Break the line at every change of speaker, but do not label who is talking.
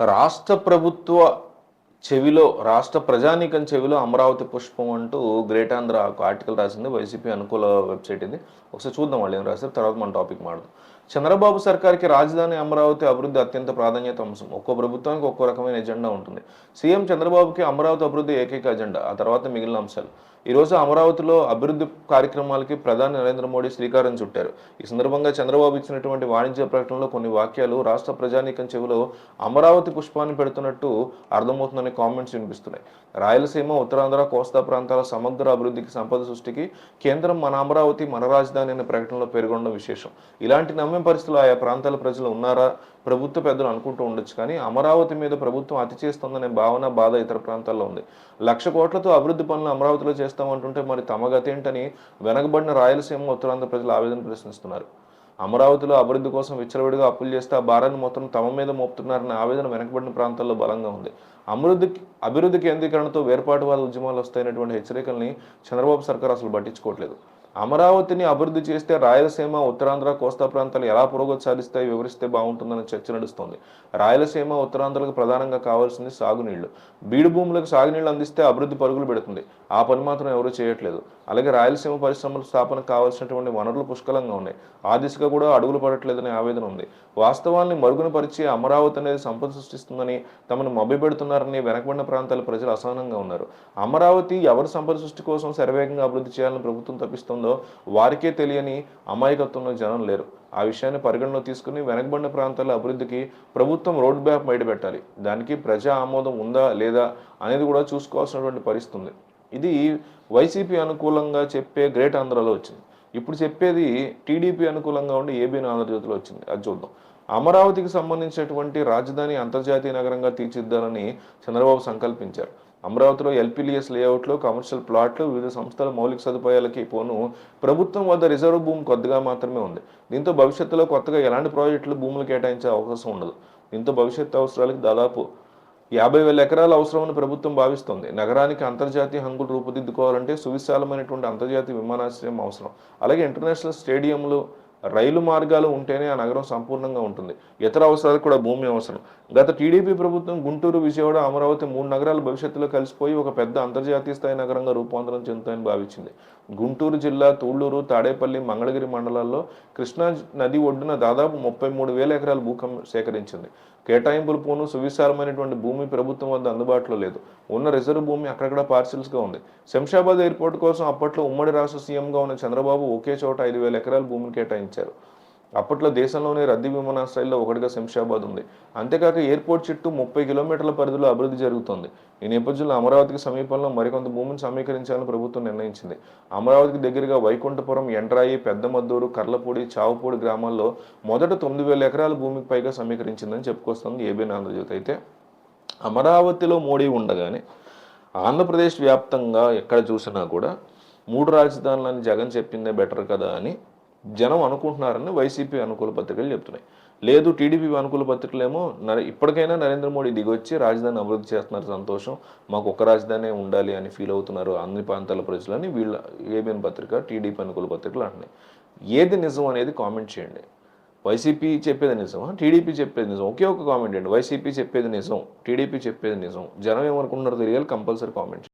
రాష్ట్ర ప్రభుత్వ చెవిలో రాష్ట్ర ప్రజానీకం చెవిలో అమరావతి పుష్పం అంటూ గ్రేట్ ఆంధ్ర ఒక ఆర్టికల్ రాసింది. వైసీపీ అనుకూల వెబ్సైట్ ఇది. ఒకసారి చూద్దాం వాళ్ళు ఏం రాశారు. తర్వాత మన టాపిక్ మాడదాం చంద్రబాబు సర్కార్కి రాజధాని అమరావతి అభివృద్ధి అత్యంత ప్రాధాన్యత అంశం. ఒక్కో ప్రభుత్వానికి ఒక్కో రకమైన ఎజెండా ఉంటుంది. సీఎం చంద్రబాబుకి అమరావతి అభివృద్ధి ఏకైక ఎజెండా ఆ తర్వాత మిగిలిన అంశాలు. ఈరోజు అమరావతిలో అభివృద్ధి కార్యక్రమాలకి ప్రధాని నరేంద్ర మోడీ శ్రీకారం చుట్టారు. ఈ సందర్భంగా చంద్రబాబు ఇచ్చినటువంటి వాణిజ్య ప్రకటనలో కొన్ని వాక్యాలు రాష్ట్ర ప్రజానీకం చెవిలో అమరావతి పుష్పాన్ని పెడుతున్నట్టు అర్థమవుతుందని కామెంట్స్ వినిపిస్తున్నాయి. రాయలసీమ ఉత్తరాంధ్ర కోస్తా ప్రాంతాల సమగ్ర అభివృద్ధికి సంపద సృష్టికి కేంద్రం మన అమరావతి మన రాజధాని అనే ప్రకటనలో పేర్కొనడం విశేషం. ఇలాంటి నమ్మే పరిస్థితులు ఆయా ప్రాంతాల ప్రజలు ఉన్నారా? ప్రభుత్వ పెద్దలు అనుకుంటూ ఉండొచ్చు కానీ అమరావతి మీద ప్రభుత్వం అతి చేస్తుందనే భావన బాధ ఇతర ప్రాంతాల్లో ఉంది. లక్ష కోట్లతో అభివృద్ధి పనులు అమరావతిలో చేస్తామంటుంటే మరి తమ గతి ఏంటని వెనకబడిన రాయలసీమ ఉత్తరాంధ్ర ప్రజలు ఆవేదన ప్రశ్నిస్తున్నారు అమరావతిలో అభివృద్ధి కోసం విచ్చలవిడిగా అప్పులు చేస్తే ఆ భారాన్ని మొత్తం తమ మీద మోపుతున్నారనే ఆవేదన వెనకబడిన ప్రాంతాల్లో బలంగా ఉంది. అభివృద్ధి అభివృద్ధి కేంద్రీకరణతో వేర్పాటువాద ఉద్యమాలు వస్తాయనేటువంటి హెచ్చరికల్ని చంద్రబాబు సర్కార్ అసలు పట్టించుకోవట్లేదు. అమరావతిని అభివృద్ధి చేస్తే రాయలసీమ ఉత్తరాంధ్ర కోస్తా ప్రాంతాలు ఎలా పురోగతి సాధిస్తాయి వివరిస్తే బాగుంటుందని చర్చ నడుస్తోంది. రాయలసీమ ఉత్తరాంధ్రకు ప్రధానంగా కావాల్సింది సాగునీళ్ళు. బీడు భూములకు సాగునీళ్ళు అందిస్తే అభివృద్ధి పరుగులు పెడుతుంది. ఆ పని మాత్రం ఎవరూ చేయట్లేదు. అలాగే రాయలసీమ పరిశ్రమల స్థాపన కావాల్సినటువంటి వనరులు పుష్కలంగా ఉన్నాయి. ఆ దిశగా కూడా అడుగులు పడట్లేదనే ఆవేదన ఉంది. వాస్తవాన్ని మరుగున పరిచి అమరావతి అనేది సంపద సృష్టిస్తుందని తమను మభ్యపెడుతున్నారని వెనకబడిన ప్రాంతాల ప్రజలు అసహనంగా ఉన్నారు. అమరావతి ఎవరి సంపద సృష్టి కోసం శరవేగంగా అభివృద్ధి చేయాలని ప్రభుత్వం తప్పిస్తుంది. వారికే తెలియని అమాయకత్వంలో జనం లేరు. ఆ విషయాన్ని పరిగణలో తీసుకుని వెనకబడిన ప్రాంతాల అభివృద్ధికి ప్రభుత్వం రోడ్ మ్యాప్ బయటపెట్టాలి. దానికి ప్రజా ఆమోదం ఉందా లేదా అనేది కూడా చూసుకోవాల్సినటువంటి పరిస్థితి ఉంది. ఇది వైసీపీ అనుకూలంగా చెప్పే గ్రేట్ ఆంధ్రాలో వచ్చింది. ఇప్పుడు చెప్పేది టీడీపీ అనుకూలంగా ఉండి ఏబీఎన్ ఆంధ్రజ్యోతిలో వచ్చింది. అది చూద్దాం. అమరావతికి సంబంధించినటువంటి రాజధాని అంతర్జాతీయ నగరంగా తీర్చిద్దాలని చంద్రబాబు సంకల్పించారు. అమరావతిలో ఎల్పిలిఎస్ లేఅవుట్లు కమర్షియల్ ప్లాట్లు వివిధ సంస్థల మౌలిక సదుపాయాలకి పోను. ప్రభుత్వం వద్ద రిజర్వ్ భూమి కొద్దిగా మాత్రమే ఉంది. దీంతో భవిష్యత్తులో కొత్తగా ఎలాంటి ప్రాజెక్టులు భూములు కేటాయించే అవకాశం ఉండదు. దీంతో భవిష్యత్తు అవసరాలకు దాదాపు యాభై వేల ఎకరాలు అవసరమని ప్రభుత్వం భావిస్తోంది. నగరానికి అంతర్జాతీయ హంగులు రూపుదిద్దుకోవాలంటే సువిశాలమైనటువంటి అంతర్జాతీయ విమానాశ్రయం అవసరం. అలాగే ఇంటర్నేషనల్ స్టేడియంలు రైలు మార్గాలు ఉంటేనే ఆ నగరం సంపూర్ణంగా ఉంటుంది. ఇతర అవసరాలకు కూడా భూమి అవసరం. గత టీడీపీ ప్రభుత్వం గుంటూరు విజయవాడ అమరావతి మూడు నగరాలు భవిష్యత్తులో కలిసిపోయి ఒక పెద్ద అంతర్జాతీయ స్థాయి నగరంగా రూపాంతరం చెందుతాయని భావించింది. గుంటూరు జిల్లా తూళ్ళూరు తాడేపల్లి మంగళగిరి మండలాల్లో కృష్ణా నది ఒడ్డున దాదాపు ముప్పై మూడు వేల ఎకరాల భూకం సేకరించింది. కేటాయింపులు పోను సువిశాలమైనటువంటి భూమి ప్రభుత్వం వద్ద అందుబాటులో లేదు. ఉన్న రిజర్వ్ భూమి అక్కడక్కడ పార్సిల్స్గా ఉంది. శంషాబాద్ ఎయిర్పోర్ట్ కోసం అప్పట్లో ఉమ్మడి రాష్ట్ర సీఎంగా ఉన్న చంద్రబాబు ఒకే చోట ఐదు వేల ఎకరాల భూమిని కేటాయించారు. అప్పట్లో దేశంలోనే రద్దీ విమానాశ్రయాల్లో ఒకటిగా శంషాబాద్ ఉంది. అంతేకాక ఎయిర్పోర్ట్ చుట్టూ ముప్పై కిలోమీటర్ల పరిధిలో అభివృద్ధి జరుగుతోంది. ఈ నేపథ్యంలో అమరావతికి సమీపంలో మరికొంత భూమిని సమీకరించాలని ప్రభుత్వం నిర్ణయించింది. అమరావతికి దగ్గరగా వైకుంఠపురం ఎండ్రాయి పెద్దమద్దూరు కర్లపూడి చావుపూడి గ్రామాల్లో మొదట తొమ్మిది వేల ఎకరాల భూమికి పైగా సమీకరించిందని చెప్పుకొస్తుంది ఏబీఎన్ ఆంధ్రజ్యోతి. అయితే అమరావతిలో మోడీ ఉండగానే ఆంధ్రప్రదేశ్ వ్యాప్తంగా ఎక్కడ చూసినా కూడా మూడు రాజధానులని జగన్ చెప్పిందే బెటర్ కదా అని జనం అనుకుంటున్నారని వైసీపీ అనుకూల పత్రికలు చెప్తున్నాయి. లేదు టీడీపీ అనుకూల పత్రికలేమో ఇప్పటికైనా నరేంద్ర మోడీ దిగొచ్చి రాజధాని అభివృద్ధి చేస్తున్నారు సంతోషం. మాకు ఒక రాజధాని ఉండాలి అని ఫీల్ అవుతున్నారు అన్ని ప్రాంతాల ప్రజలని వీళ్ళ ఏబిఎన్ పత్రిక టీడీపీ అనుకూల పత్రికలు అంటున్నాయి. ఏది నిజం అనేది కామెంట్ చేయండి. వైసీపీ చెప్పేది నిజమా? టీడీపీ చెప్పేది నిజం? ఒకే ఒక కామెంట్ అండి వైసీపీ చెప్పేది నిజం. టీడీపీ చెప్పేది నిజం. జనం ఏమనుకుంటున్నారో తెలియాలి కంపల్సరీ కామెంట్